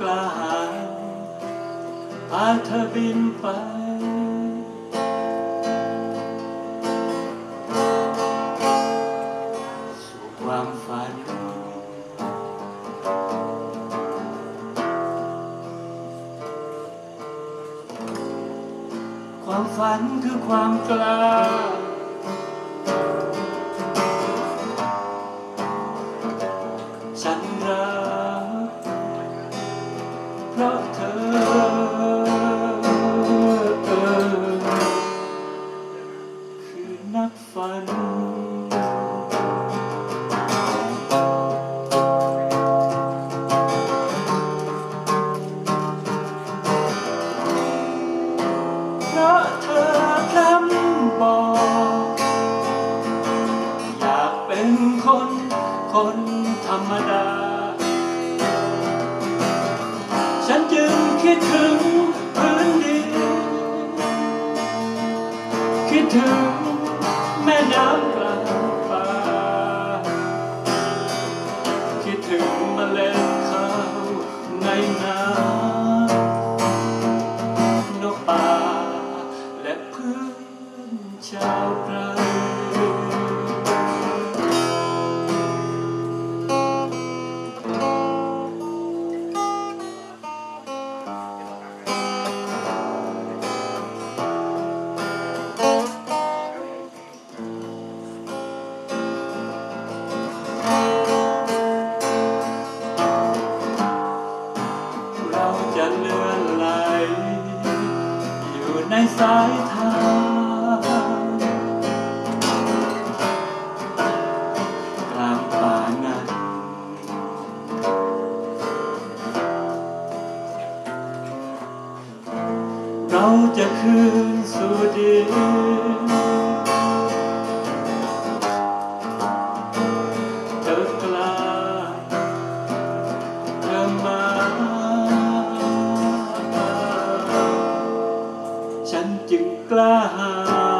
กลาหาพาเธอบินไป สู่ความฝัน ความฝันคือความกล้า เพราะเธอ คือนักฝัน จึ จะเลื่อนไหล อยู่ในสายทางกลางป่านั้นเราจะคืนสู่ดิน cloud.